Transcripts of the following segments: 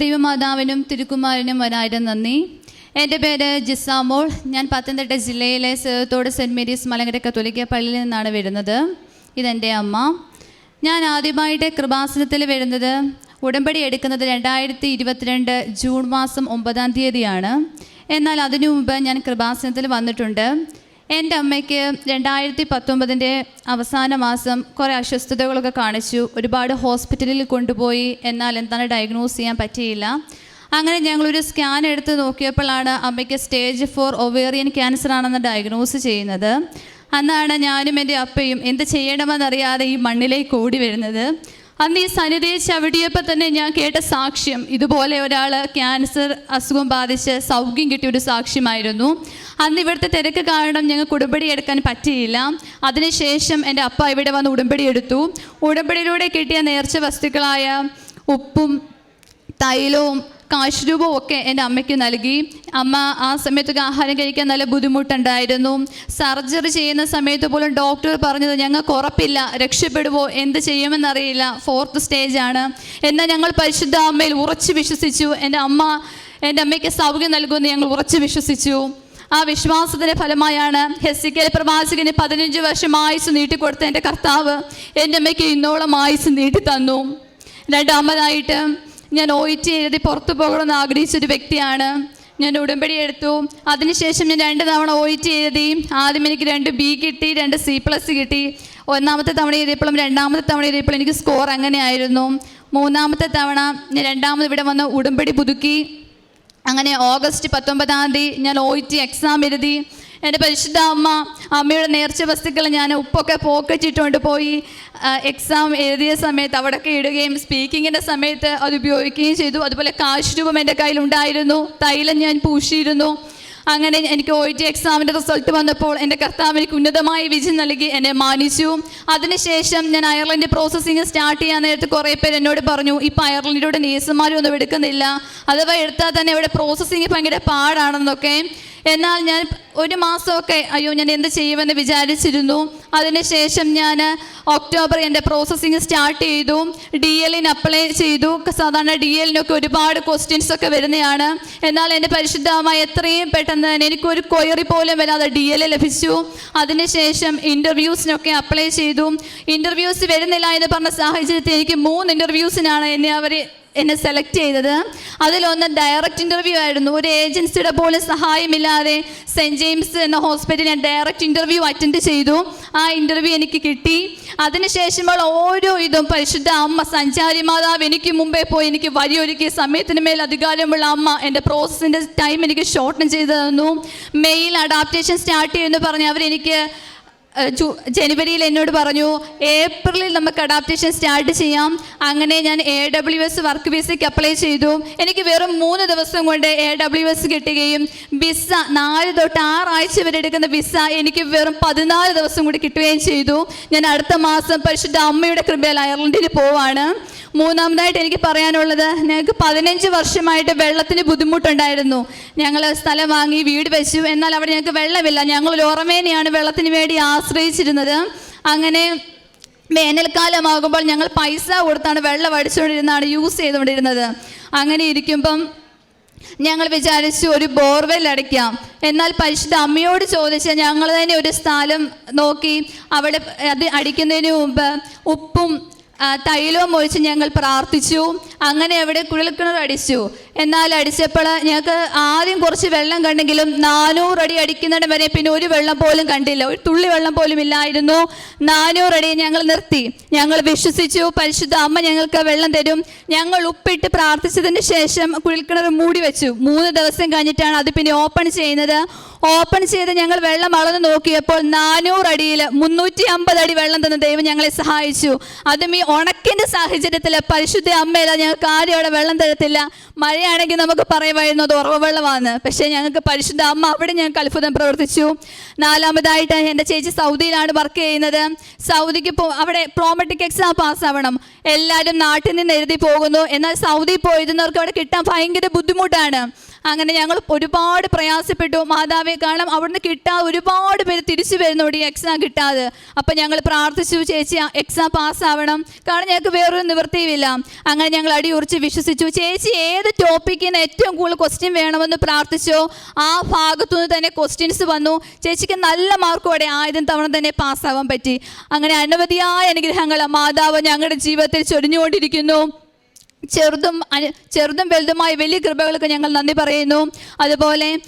ദൈവമാതാവിനും തിരുക്കുമാരനും വരായിരം നന്ദി. എന്റെ പേര് ജിസാമോൾ. ഞാൻ പത്തനംതിട്ട ജില്ലയിലെ സേവത്തോട് സെന്റ് മേരീസ് മലങ്കര കത്തോലിക്ക പള്ളിയിൽ നിന്നാണ് വരുന്നത്. ഇതെന്റെ അമ്മ. ഞാൻ ആദ്യമായിട്ട് കൃപാസനത്തിൽ വരുന്നത് ഉടമ്പടി എടുക്കുന്നത് രണ്ടായിരത്തി ഇരുപത്തിരണ്ട് ജൂൺ മാസം ഒമ്പതാം തീയതിയാണ്. എന്നാൽ അതിനു മുമ്പ് ഞാൻ കൃപാസനത്തിൽ വന്നിട്ടുണ്ട്. എന്റെ അമ്മയ്ക്ക് രണ്ടായിരത്തി പത്തൊമ്പതിന്റെ അവസാന മാസം കുറേ അസ്വസ്ഥതകളൊക്കെ കാണിച്ചു. ഒരുപാട് ഹോസ്പിറ്റലിൽ കൊണ്ടുപോയി. എന്നാൽ എന്താണ് ഡയഗ്നോസ് ചെയ്യാൻ പറ്റിയില്ല. അങ്ങനെ ഞങ്ങളൊരു സ്കാൻ എടുത്ത് നോക്കിയപ്പോഴാണ് അമ്മയ്ക്ക് സ്റ്റേജ് ഫോർ ഒവേറിയൻ ക്യാൻസർ ആണെന്ന് ഡയഗ്നോസ് ചെയ്യുന്നത്. അന്നാണ് ഞാനും എന്റെ അപ്പയും എന്ത് ചെയ്യണമെന്നറിയാതെ ഈ മണ്ണിലേക്ക് ഓടി വരുന്നത്. അന്ന് ഈ സന്നിധിയെ ചവിടിയപ്പോൾ തന്നെ ഞാൻ കേട്ട സാക്ഷ്യം ഇതുപോലെ ഒരാൾ ക്യാൻസർ അസുഖം ബാധിച്ച് സൗഖ്യം കിട്ടിയ ഒരു സാക്ഷ്യമായിരുന്നു. അന്ന് ഇവിടുത്തെ തിരക്ക് കാരണം ഞങ്ങൾക്ക് ഉടമ്പടി എടുക്കാൻ പറ്റിയില്ല. അതിനുശേഷം എന്റെ അപ്പ ഇവിടെ വന്ന് ഉടമ്പടി എടുത്തു. ഉടമ്പടിയിലൂടെ കിട്ടിയ നേർച്ച വസ്തുക്കളായ ഉപ്പും തൈലവും കാശുരൂപവും ഒക്കെ എന്റെ അമ്മയ്ക്ക് നൽകി. അമ്മ ആ സമയത്തൊക്കെ ആഹാരം കഴിക്കാൻ നല്ല ബുദ്ധിമുട്ടുണ്ടായിരുന്നു. സർജറി ചെയ്യുന്ന സമയത്ത് പോലും ഡോക്ടർ പറഞ്ഞത് ഞങ്ങൾക്ക് കുറപ്പില്ല രക്ഷപ്പെടുവോ എന്ത് ചെയ്യുമെന്നറിയില്ല ഫോർത്ത് സ്റ്റേജാണ് എന്നാൽ ഞങ്ങൾ പരിശുദ്ധ അമ്മയിൽ ഉറച്ചു വിശ്വസിച്ചു. എന്റെ അമ്മ എന്റെ അമ്മയ്ക്ക് സൗകര്യം നൽകുമെന്ന് ഞങ്ങൾ ഉറച്ചു വിശ്വസിച്ചു. ആ വിശ്വാസത്തിന്റെ ഫലമായാണ് ഹെസിക്കൽ പ്രവാചകന് പതിനഞ്ച് വർഷം ആയുസ് നീട്ടിക്കൊടുത്ത എന്റെ കർത്താവ് എന്റെ അമ്മയ്ക്ക് ഇന്നോളം ആയുസ് നീട്ടി തന്നു രണ്ടാമതായിട്ട് ഞാൻ ഒ ടി എഴുതി പുറത്തു പോകണമെന്ന് ആഗ്രഹിച്ചൊരു വ്യക്തിയാണ്. ഞാൻ ഉടമ്പടി എടുത്തു. അതിനുശേഷം ഞാൻ രണ്ട് തവണ ഒ ടി എഴുതി. ആദ്യം എനിക്ക് രണ്ട് ബി കിട്ടി രണ്ട് സി പ്ലസ് കിട്ടി. ഒന്നാമത്തെ തവണ എഴുതിയപ്പോഴും രണ്ടാമത്തെ തവണ എഴുതിയപ്പോഴും എനിക്ക് സ്കോർ അങ്ങനെയായിരുന്നു. മൂന്നാമത്തെ തവണ ഞാൻ രണ്ടാമത് ഇവിടെ വന്ന് ഉടമ്പടി പുതുക്കി. അങ്ങനെ ഓഗസ്റ്റ് പത്തൊമ്പതാം തീയതി ഞാൻ ഒ ടി എക്സാം എഴുതി. എന്റെ പരിശുദ്ധ അമ്മ അമ്മയുടെ നേർച്ച വസ്തുക്കൾ ഞാൻ ഉപ്പൊക്കെ പോക്കറ്റിട്ടുകൊണ്ട് പോയി എക്സാം എഴുതിയ സമയത്ത് അവിടെയൊക്കെ ഇടുകയും സ്പീക്കിങ്ങിന്റെ സമയത്ത് അത് ഉപയോഗിക്കുകയും ചെയ്തു. അതുപോലെ കാശ് രൂപം എന്റെ കയ്യിലുണ്ടായിരുന്നു തൈലം ഞാൻ പൂശിയിരുന്നു. അങ്ങനെ എനിക്ക് ഒ ടി എക്സാമിന്റെ റിസൾട്ട് വന്നപ്പോൾ എന്റെ കർത്താവ് എനിക്ക് ഉന്നതമായ വിജയം നൽകി എന്നെ മാനിച്ചു. അതിനുശേഷം ഞാൻ അയർലൻഡ് പ്രോസസ്സിങ് സ്റ്റാർട്ട് ചെയ്യാൻ നേരത്ത് കുറേ പേർ എന്നോട് പറഞ്ഞു ഇപ്പം അയർലൻഡിലൂടെ നേഴ്സുമാരും ഒന്നും എടുക്കുന്നില്ല. അഥവാ എടുത്താൽ തന്നെ ഇവിടെ പ്രോസസ്സിങ് ഭയങ്കര പാടാണെന്നൊക്കെ. എന്നാൽ ഞാൻ ഒരു മാസമൊക്കെ അയ്യോ ഞാൻ എന്ത് ചെയ്യുമെന്ന് വിചാരിച്ചിരുന്നു. അതിനുശേഷം ഞാൻ ഒക്ടോബർ എന്റെ പ്രോസസ്സിങ് സ്റ്റാർട്ട് ചെയ്തു. ഡി എല്ലിന് അപ്ലൈ ചെയ്തു. സാധാരണ ഡി എല്ലിനൊക്കെ ഒരുപാട് ക്വസ്റ്റ്യൻസ് ഒക്കെ വരുന്നതാണ്. എന്നാൽ എന്റെ പരിശുദ്ധമായി എത്രയും പെട്ടെന്ന് തന്നെ എനിക്കൊരു കൊയറി പോലും വരാതെ ഡി എൽ ലഭിച്ചു. അതിനുശേഷം ഇന്റർവ്യൂസിനൊക്കെ അപ്ലൈ ചെയ്തു. ഇന്റർവ്യൂസ് വരുന്നില്ല എന്ന് പറഞ്ഞ സാഹചര്യത്തിൽ എനിക്ക് മൂന്ന് ഇന്റർവ്യൂസിനാണ് എന്നെ അവർ എന്നെ സെലക്ട് ചെയ്തത്. അതിലൊന്ന് ഡയറക്റ്റ് ഇന്റർവ്യൂ ആയിരുന്നു. ഒരു ഏജൻസിയുടെ പോലും സഹായമില്ലാതെ സെന്റ് ജെയിംസ് എന്ന ഹോസ്പിറ്റലിൽ ഞാൻ ഡയറക്റ്റ് ഇന്റർവ്യൂ അറ്റൻഡ് ചെയ്തു. ആ ഇന്റർവ്യൂ എനിക്ക് കിട്ടി. അതിനുശേഷമുള്ള ഓരോ ഇതും പരിശുദ്ധ അമ്മ സഞ്ചാരി മാതാവ് എനിക്ക് മുമ്പേ പോയി എനിക്ക് വഴിയൊരുക്കിയ സമയത്തിന് മേൽ അധികാരമുള്ള അമ്മ എന്റെ പ്രോസസ്സിന്റെ ടൈം എനിക്ക് ഷോർട്ടൻ ചെയ്തു തന്നു. മെയിൽ അഡാപ്റ്റേഷൻ സ്റ്റാർട്ട് ചെയ്യുമെന്ന് പറഞ്ഞ് അവരെനിക്ക് ജനുവരിയിൽ എന്നോട് പറഞ്ഞു ഏപ്രിലിൽ നമുക്ക് അഡാപ്റ്റേഷൻ സ്റ്റാർട്ട് ചെയ്യാം. അങ്ങനെ ഞാൻ എ ഡബ്ല്യു എസ് വർക്ക് വിസയ്ക്ക് അപ്ലൈ ചെയ്തു. എനിക്ക് വെറും മൂന്ന് ദിവസം കൊണ്ട് എ ഡബ്ല്യു എസ് കിട്ടുകയും വിസ നാല് തൊട്ട് ആറാഴ്ച വരെ എടുക്കുന്ന വിസ എനിക്ക് വെറും പതിനാല് ദിവസം കൂടി കിട്ടുകയും ചെയ്തു. ഞാൻ അടുത്ത മാസം പരിശുദ്ധ അമ്മയുടെ കൃപയിൽ അയർലൻഡിൽ പോവാണ്. മൂന്നാമതായിട്ട് എനിക്ക് പറയാനുള്ളത് ഞങ്ങൾക്ക് പതിനഞ്ച് വർഷമായിട്ട് വെള്ളത്തിന് ബുദ്ധിമുട്ടുണ്ടായിരുന്നു. ഞങ്ങൾ സ്ഥലം വാങ്ങി വീട് വെച്ചു. എന്നാൽ അവിടെ ഞങ്ങൾക്ക് വെള്ളമില്ല. ഞങ്ങൾ ലോറമേനെയാണ് വെള്ളത്തിന് വേണ്ടി ആശ്രയിച്ചിരുന്നത്. അങ്ങനെ വേനൽക്കാലമാകുമ്പോൾ ഞങ്ങൾ പൈസ കൊടുത്താണ് വെള്ളം അടിച്ചുകൊണ്ടിരുന്നതാണ് യൂസ് ചെയ്തുകൊണ്ടിരുന്നത്. അങ്ങനെ ഇരിക്കുമ്പം ഞങ്ങൾ വിചാരിച്ചു ഒരു ബോർവെൽ അടിക്കാം എന്നാൽ പരിശുദ്ധ അമ്മയോട് ചോദിച്ച് ഞങ്ങൾ തന്നെ ഒരു സ്ഥലം നോക്കി. അവിടെ അത് അടിക്കുന്നതിന് മുമ്പ് ഉപ്പും തൈലവും ഒഴിച്ച് ഞങ്ങൾ പ്രാർത്ഥിച്ചു. അങ്ങനെ അവിടെ കുഴൽക്കിണർ അടിച്ചു. എന്നാൽ അടിച്ചപ്പോൾ ഞങ്ങൾക്ക് ആദ്യം കുറച്ച് വെള്ളം കണ്ടെങ്കിലും നാനൂറടി അടി അടിക്കുന്നിടം വരെ പിന്നെ ഒരു വെള്ളം പോലും കണ്ടില്ല. ഒരു തുള്ളി വെള്ളം പോലും ഇല്ലായിരുന്നു. നാനൂറടി ഞങ്ങൾ നിർത്തി. ഞങ്ങൾ വിശ്വസിച്ചു. പരിശുദ്ധ അമ്മ ഞങ്ങൾക്ക് വെള്ളം തരും. ഞങ്ങൾ ഉപ്പിട്ട് പ്രാർത്ഥിച്ചതിന് ശേഷം കുഴൽക്കിണർ മൂടി വെച്ചു. മൂന്ന് ദിവസം കഴിഞ്ഞിട്ടാണ് അത് പിന്നെ ഓപ്പൺ ചെയ്യുന്നത്. ഓപ്പൺ ചെയ്ത് ഞങ്ങൾ വെള്ളം അളന്ന് നോക്കിയപ്പോൾ നാനൂറ് അടിയിൽ മുന്നൂറ്റി അമ്പത് അടി വെള്ളം തന്ന ദൈവം ഞങ്ങളെ സഹായിച്ചു. അതും ഈ ഉണക്കിന്റെ സാഹചര്യത്തിൽ പരിശുദ്ധ അമ്മയില്ല ഞങ്ങൾക്ക് ആരും അവിടെ വെള്ളം തരത്തില്ല. മഴയാണെങ്കിൽ നമുക്ക് പറയുമായിരുന്നു അത് ഉറവ വെള്ളമാണ്. പക്ഷേ ഞങ്ങൾക്ക് പരിശുദ്ധ അമ്മ അവിടെ ഞങ്ങൾക്ക് അത്ഭുതം പ്രവർത്തിച്ചു. നാലാമതായിട്ട് എന്റെ ചേച്ചി സൗദിയിലാണ് വർക്ക് ചെയ്യുന്നത്. സൗദിക്ക് പോ അവിടെ പ്രോമറ്റിക് എക്സാം പാസ്സാവണം. എല്ലാവരും നാട്ടിൽ നിന്ന് എഴുതി പോകുന്നു. എന്നാൽ സൗദി പോയിരുന്നവർക്ക് അവിടെ കിട്ടാൻ ഭയങ്കര ബുദ്ധിമുട്ടാണ്. അങ്ങനെ ഞങ്ങൾ ഒരുപാട് പ്രയാസപ്പെട്ടു. മാതാവെ കാരണം അവിടുന്ന് കിട്ടാതെ ഒരുപാട് പേര് തിരിച്ചു വരുന്നുണ്ട് എക്സാം കിട്ടാതെ. അപ്പം ഞങ്ങൾ പ്രാർത്ഥിച്ചു ചേച്ചി എക്സാം പാസ്സാവണം കാരണം ഞങ്ങൾക്ക് വേറൊരു നിവൃത്തിയുമില്ല. അങ്ങനെ ഞങ്ങൾ അടിയുറിച്ച് വിശ്വസിച്ചു. ചേച്ചി ഏത് ടോപ്പിക്കിന് ഏറ്റവും കൂടുതൽ ക്വസ്റ്റ്യൻ വേണമെന്ന് പ്രാർത്ഥിച്ചോ? ആ ഭാഗത്തുനിന്ന് തന്നെ ക്വസ്റ്റ്യൻസ് വന്നു. ചേച്ചിക്ക് നല്ല മാർക്കോടെ ആയതും തവണ തന്നെ പാസ്സാവാൻ പറ്റി. അങ്ങനെ അനവധിയായ അനുഗ്രഹങ്ങൾ മാതാവ് ഞങ്ങളുടെ ജീവിതത്തിൽ ചൊരിഞ്ഞുകൊണ്ടിരിക്കുന്നു. ചെറുതും ചെറുതും വലുതുമായ വലിയ കൃപകൾക്ക് ഞങ്ങൾ നന്ദി പറയുന്നു. അതുപോലെ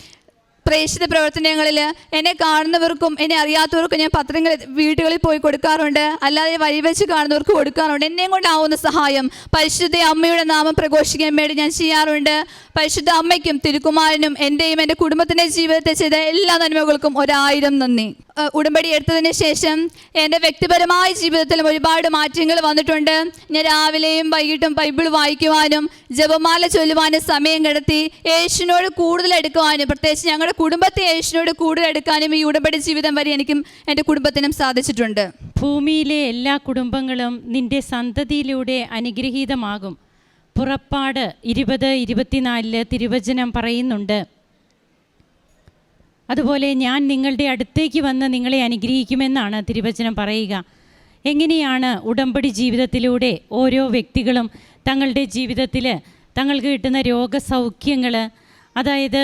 പ്രേക്ഷിത പ്രവർത്തനങ്ങളിൽ എന്നെ കാണുന്നവർക്കും എന്നെ അറിയാത്തവർക്കും ഞാൻ പത്രങ്ങൾ വീടുകളിൽ പോയി കൊടുക്കാറുണ്ട്. അല്ലാതെ വഴി വെച്ച് കാണുന്നവർക്ക് കൊടുക്കാറുണ്ട്. എന്നെയും കൊണ്ടാവുന്ന സഹായം പരിശുദ്ധ അമ്മയുടെ നാമം പ്രഘോഷിക്കാൻ വേണ്ടി ഞാൻ ചെയ്യാറുണ്ട്. പരിശുദ്ധ അമ്മയ്ക്കും തിരുക്കുമാരനും എന്റെയും എന്റെ കുടുംബത്തിന്റെ ജീവിതത്തെ ചെയ്ത എല്ലാ നന്മകൾക്കും ഒരായിരം നന്ദി. ഉടമ്പടി എടുത്തതിന് ശേഷം എന്റെ വ്യക്തിപരമായ ജീവിതത്തിലും ഒരുപാട് മാറ്റങ്ങൾ വന്നിട്ടുണ്ട്. ഞാൻ രാവിലെയും വൈകിട്ടും ബൈബിൾ വായിക്കുവാനും ജപമാല ചൊല്ലുവാനും സമയം കണ്ടെത്തി യേശുവിനോട് കൂടുതൽ എടുക്കുവാനും പ്രത്യേകിച്ച് ഞങ്ങളുടെ കുടുംബത്തെ യേശുവിനോട് കൂടുതൽ എടുക്കാനും ഈ ഉടമ്പടി ജീവിതം വരെ എനിക്കും എന്റെ കുടുംബത്തിനും സാധിച്ചിട്ടുണ്ട്. ഭൂമിയിലെ എല്ലാ കുടുംബങ്ങളും നിന്റെ സന്തതിയിലൂടെ അനുഗ്രഹീതമാകും. പുറപ്പാട് ഇരുപത് ഇരുപത്തിനാലിൽ തിരുവചനം പറയുന്നുണ്ട്. അതുപോലെ ഞാൻ നിങ്ങളുടെ അടുത്തേക്ക് വന്ന് നിങ്ങളെ അനുഗ്രഹിക്കുമെന്നാണ് തിരുവചനം പറയുക. എങ്ങനെയാണ് ഉടമ്പടി ജീവിതത്തിലൂടെ ഓരോ വ്യക്തികളും തങ്ങളുടെ ജീവിതത്തിൽ തങ്ങൾക്ക് കിട്ടുന്ന രോഗസൗഖ്യങ്ങൾ അതായത്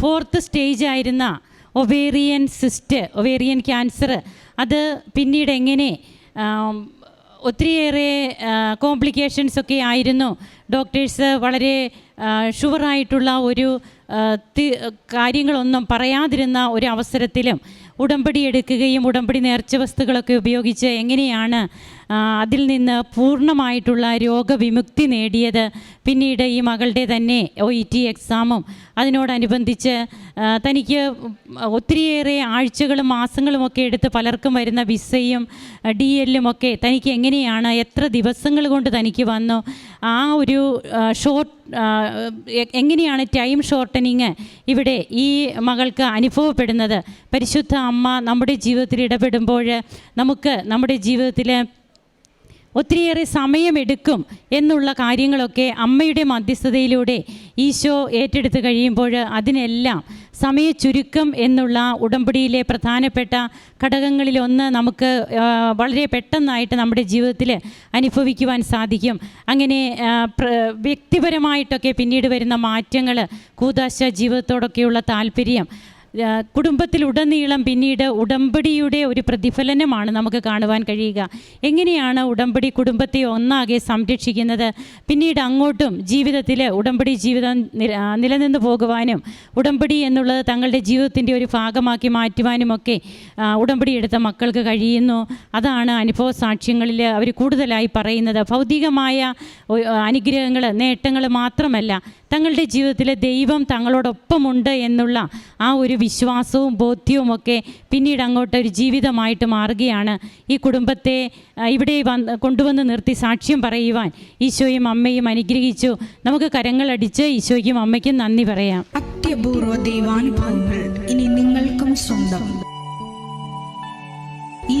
ഫോർത്ത് സ്റ്റേജ് ആയിരുന്ന ഒവേറിയൻ സിസ്റ്റ് ഒവേറിയൻ ക്യാൻസർ അത് പിന്നീട് എങ്ങനെ ഒത്തിരിയേറെ കോംപ്ലിക്കേഷൻസ് ഒക്കെ ആയിരുന്നു. ഡോക്ടേഴ്സ് വളരെ ഷുവറായിട്ടുള്ള ഒരു കാര്യങ്ങളൊന്നും പറയാതിരുന്ന ഒരു അവസരത്തിലും ഉടമ്പടി എടുക്കുകയും ഉടമ്പടി നേർച്ച വസ്തുക്കളൊക്കെ ഉപയോഗിച്ച് എങ്ങനെയാണ് അതിൽ നിന്ന് പൂർണമായിട്ടുള്ള രോഗവിമുക്തി നേടിയത്? പിന്നീട് ഈ മകളുടെ തന്നെ ഒ ഇ ടി എക്സാമും അതിനോടനുബന്ധിച്ച് തനിക്ക് ഒത്തിരിയേറെ ആഴ്ചകളും മാസങ്ങളും ഒക്കെ എടുത്ത് പലർക്കും വരുന്ന വിസയും ഡി എല്ലും ഒക്കെ തനിക്ക് എങ്ങനെയാണ് എത്ര ദിവസങ്ങൾ കൊണ്ട് തനിക്ക് വന്നു? ആ ഒരു ഷോർട്ട് എങ്ങനെയാണ് ടൈം ഷോർട്ടനിങ് ഇവിടെ ഈ മകൾക്ക് അനുഭവപ്പെടുന്നത്? പരിശുദ്ധ അമ്മ നമ്മുടെ ജീവിതത്തിൽ ഇടപെടുമ്പോൾ നമുക്ക് നമ്മുടെ ജീവിതത്തിൽ ഒത്തിരിയേറെ സമയമെടുക്കും എന്നുള്ള കാര്യങ്ങളൊക്കെ അമ്മയുടെ മധ്യസ്ഥതയിലൂടെ ഈശോ ഏറ്റെടുത്ത് കഴിയുമ്പോൾ അതിനെല്ലാം സമയ ചുരുക്കം എന്നുള്ള ഉടമ്പടിയിലെ പ്രധാനപ്പെട്ട ഘടകങ്ങളിലൊന്ന് നമുക്ക് വളരെ പെട്ടെന്നായിട്ട് നമ്മുടെ ജീവിതത്തിൽ അനുഭവിക്കുവാൻ സാധിക്കും. അങ്ങനെ വ്യക്തിപരമായിട്ടൊക്കെ പിന്നീട് വരുന്ന മാറ്റങ്ങൾ കൂതാശ ജീവിതത്തോടൊക്കെയുള്ള താല്പര്യം കുടുംബത്തിലുടനീളം പിന്നീട് ഉടമ്പടിയുടെ ഒരു പ്രതിഫലനമാണ് നമുക്ക് കാണുവാൻ കഴിയുക. എങ്ങനെയാണ് ഉടമ്പടി കുടുംബത്തെ ഒന്നാകെ സംരക്ഷിക്കുന്നത്? പിന്നീട് അങ്ങോട്ടും ജീവിതത്തിൽ ഉടമ്പടി ജീവിതം നില- നിലനിന്ന് പോകുവാനും ഉടമ്പടി എന്നുള്ളത് തങ്ങളുടെ ജീവിതത്തിന്റെ ഒരു ഭാഗമാക്കി മാറ്റുവാനുമൊക്കെ ഉടമ്പടി എടുത്ത മക്കൾക്ക് കഴിയുന്നു. അതാണ് അനുഭവ സാക്ഷ്യങ്ങളിൽ അവർ കൂടുതലായി പറയുന്നത്. ഭൗതികമായ അനുഗ്രഹങ്ങൾ നേട്ടങ്ങൾ മാത്രമല്ല തങ്ങളുടെ ജീവിതത്തിൽ ദൈവം തങ്ങളോടൊപ്പമുണ്ട് എന്നുള്ള ആ ഒരു വിശ്വാസവും ബോധ്യവും ഒക്കെ പിന്നീട് അങ്ങോട്ട് ഒരു ജീവിതമായിട്ട് മാറുകയാണ്. ഈ കുടുംബത്തെ ഇവിടെ വന്ന് കൊണ്ടുവന്ന് നിർത്തി സാക്ഷ്യം പറയുവാൻ ഈശോയും അമ്മയും അനുഗ്രഹിച്ചു. നമുക്ക് കരങ്ങളടിച്ച് ഈശോയ്ക്കും അമ്മയ്ക്കും നന്ദി പറയാം. അത്യപൂർവ ദൈവാനുഭവങ്ങൾ ഇനി നിങ്ങൾക്കും സ്വന്തം. ഈ